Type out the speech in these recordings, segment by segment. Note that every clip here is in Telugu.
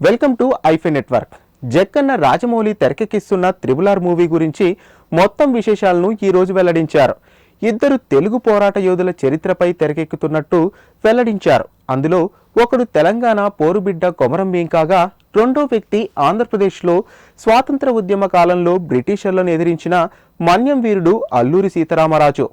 Welcome to ఐఫై network. Jakkanna Rajamouli తెరకెక్కిస్తున్న త్రిబులార్ మూవీ గురించి మొత్తం విశేషాలను ఈరోజు వెల్లడించారు. ఇద్దరు తెలుగు పోరాట యోధుల చరిత్రపై తెరకెక్కుతున్నట్టు వెల్లడించారు. అందులో ఒకడు తెలంగాణ పోరుబిడ్డ కొమరం భీం కాగా రెండో వ్యక్తి ఆంధ్రప్రదేశ్లో స్వాతంత్ర ఉద్యమ కాలంలో బ్రిటిషర్లను ఎదిరించిన మన్యం వీరుడు అల్లూరి సీతారామరాజు.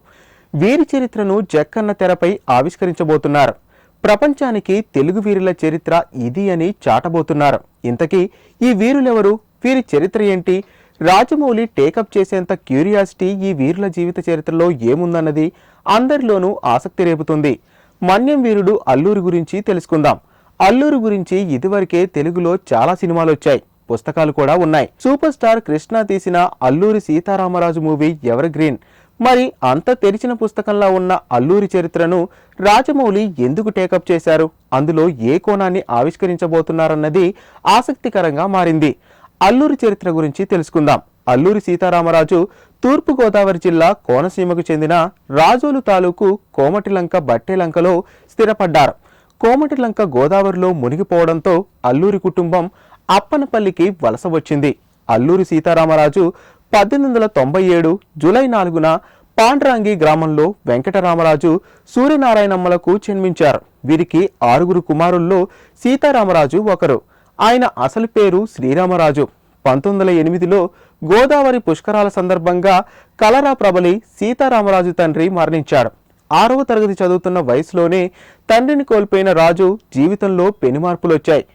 వీరి చరిత్రను జక్కన్న తెరపై ఆవిష్కరించబోతున్నారు. ప్రపంచానికి తెలుగు వీరుల చరిత్ర ఇది అని చాటబోతున్నారు. ఇంతకీ ఈ వీరులెవరు? వీరి చరిత్ర ఏంటి? రాజమౌళి టేకప్ చేసేంత క్యూరియాసిటీ ఈ వీరుల జీవిత చరిత్రలో ఏముందన్నది అందరిలోనూ ఆసక్తి రేపుతుంది. మన్యం వీరుడు అల్లూరి గురించి తెలుసుకుందాం. అల్లూరి గురించి ఇదివరకే తెలుగులో చాలా సినిమాలు వచ్చాయి పుస్తకాలు కూడా ఉన్నాయి. సూపర్ స్టార్ కృష్ణ తీసిన Alluri Sitaramaraju movie evergreen? మరి అంత తెరిచిన పుస్తకంలా ఉన్న అల్లూరి చరిత్రను రాజమౌళి ఎందుకు టేకప్ చేశారు? అందులో ఏ కోణాన్ని ఆవిష్కరించబోతున్నారన్నది ఆసక్తికరంగా మారింది. అల్లూరి చరిత్ర గురించి తెలుసుకుందాం. అల్లూరి సీతారామరాజు తూర్పు గోదావరి జిల్లా కోనసీమకు చెందిన రాజోలు తాలూకు కోమటిలంక బట్టేలంకలో స్థిరపడ్డారు. కోమటిలంక గోదావరిలో మునిగిపోవడంతో అల్లూరి కుటుంబం అప్పనపల్లికి వలస వచ్చింది. అల్లూరి సీతారామరాజు పద్దెనిమిది వందల తొంభై ఏడు జూలై నాలుగున పాండ్రాంగి గ్రామంలో వెంకటరామరాజు సూర్యనారాయణమ్మలకు జన్మించారు. వీరికి ఆరుగురు కుమారుల్లో సీతారామరాజు ఒకరు. ఆయన అసలు పేరు శ్రీరామరాజు. పంతొమ్మిది వందల ఎనిమిదిలో గోదావరి పుష్కరాల సందర్భంగా కలరా ప్రబలి సీతారామరాజు తండ్రి మరణించాడు. ఆరవ తరగతి చదువుతున్న వయసులోనే తండ్రిని కోల్పోయిన రాజు జీవితంలో పెనుమార్పులొచ్చాయి.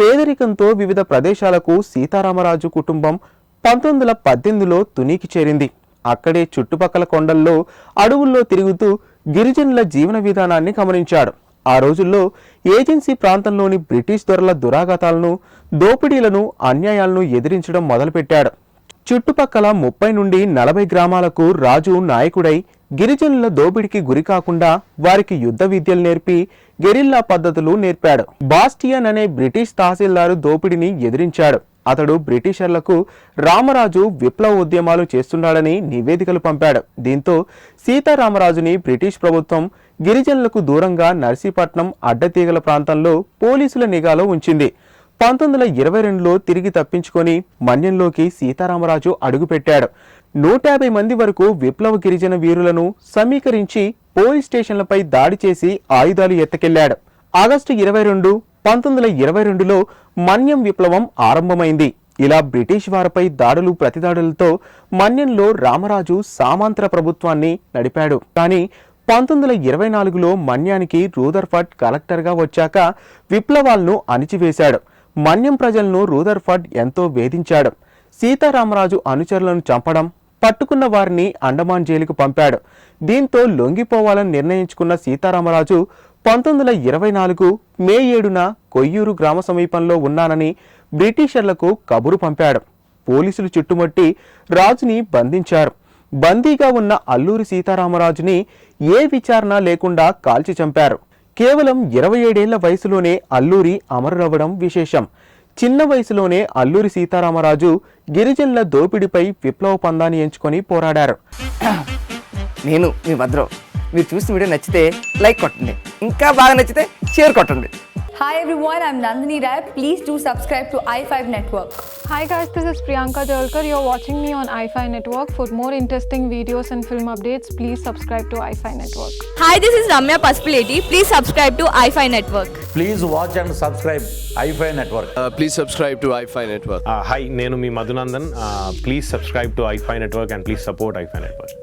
పేదరికంతో వివిధ ప్రదేశాలకు సీతారామరాజు కుటుంబం పంతొమ్మిది వందల పద్దెనిమిదిలో తునీకి చేరింది. అక్కడే చుట్టుపక్కల కొండల్లో అడవుల్లో తిరుగుతూ గిరిజనుల జీవన విధానాన్ని గమనించాడు. ఆ రోజుల్లో ఏజెన్సీ ప్రాంతంలోని బ్రిటిష్ దొరల దురాఘాతాలను దోపిడీలను అన్యాయాలను ఎదిరించడం మొదలుపెట్టాడు. చుట్టుపక్కల ముప్పై నుండి నలభై గ్రామాలకు రాజు నాయకుడై గిరిజనుల దోపిడికి గురి కాకుండా వారికి యుద్ధ విద్యలు నేర్పి గెరిల్లా పద్ధతులు నేర్పాడు. బాస్టియన్ అనే బ్రిటిష్ తహసీల్దారు దోపిడిని ఎదిరించాడు. అతడు బ్రిటిషర్లకు రామరాజు విప్లవ ఉద్యమాలు చేస్తున్నాడని నివేదికలు పంపాడు. దీంతో సీతారామరాజుని బ్రిటిష్ ప్రభుత్వం గిరిజనులకు దూరంగా నర్సీపట్నం అడ్డతీగల ప్రాంతంలో పోలీసుల నిఘాలో ఉంచింది. పంతొమ్మిది వందల ఇరవై రెండులో తిరిగి తప్పించుకొని మన్యంలోకి సీతారామరాజు అడుగుపెట్టాడు. నూట యాభై మంది వరకు విప్లవ గిరిజన వీరులను సమీకరించి పోలీస్ స్టేషన్లపై దాడి చేసి ఆయుధాలు ఎత్తకెళ్ళాడు. ఆగస్టు ఇరవై రెండు పంతొమ్మిది వందల ఇరవై రెండులో మన్యం విప్లవం ఆరంభమైంది. ఇలా బ్రిటిష్ వారిపై దాడులు ప్రతిదాడులతో మన్యంలో రామరాజు సామాంతర ప్రభుత్వాన్ని నడిపాడు. కానీ పంతొమ్మిది వందల ఇరవై నాలుగులో మన్యానికి రూదర్ఫర్డ్ కలెక్టర్గా వచ్చాక విప్లవాలను అణిచివేశాడు. మన్యం ప్రజలను రూదర్ఫర్డ్ ఎంతో వేధించాడు. సీతారామరాజు అనుచరులను చంపడం పట్టుకున్న వారిని అండమాన్ జైలుకు పంపాడు. దీంతో లొంగిపోవాలని నిర్ణయించుకున్న సీతారామరాజు పంతొమ్మిది వందల ఇరవై నాలుగు మే ఏడున కొయ్యూరు గ్రామ సమీపంలో ఉన్నానని బ్రిటిషర్లకు కబురు పంపాడు. పోలీసులు చుట్టుముట్టి రాజుని బంధించారు. బందీగా ఉన్న అల్లూరి సీతారామరాజుని ఏ విచారణ లేకుండా కాల్చి చంపారు. కేవలం ఇరవై ఏడేళ్ళ వయసులోనే అల్లూరి అమరురవ్వడం విశేషం. చిన్న వయసులోనే అల్లూరి సీతారామరాజు గిరిజనుల దోపిడీపై విప్లవ పందాన్ని ఎంచుకొని పోరాడారు. నేను మీ భద్రం. మీరు చూసిన వీడియో నచ్చితే లైక్ కొట్టండి. ఇంకా బాగా నచ్చితే షేర్ కొట్టండి Hi everyone, I'm Nandini Rai. Please do subscribe to i5 Network. Hi guys, this is Priyanka Jalkar. You're watching me on iFi Network. For more interesting videos and film updates, please subscribe to iFi Network. Hi, this is Ramya Paspaleti. Please subscribe to iFi Network. Please watch and subscribe iFi Network. Uh, please subscribe to iFi Network. Hi నేను మీ Madhunandan please subscribe to iFi network and please support iFi network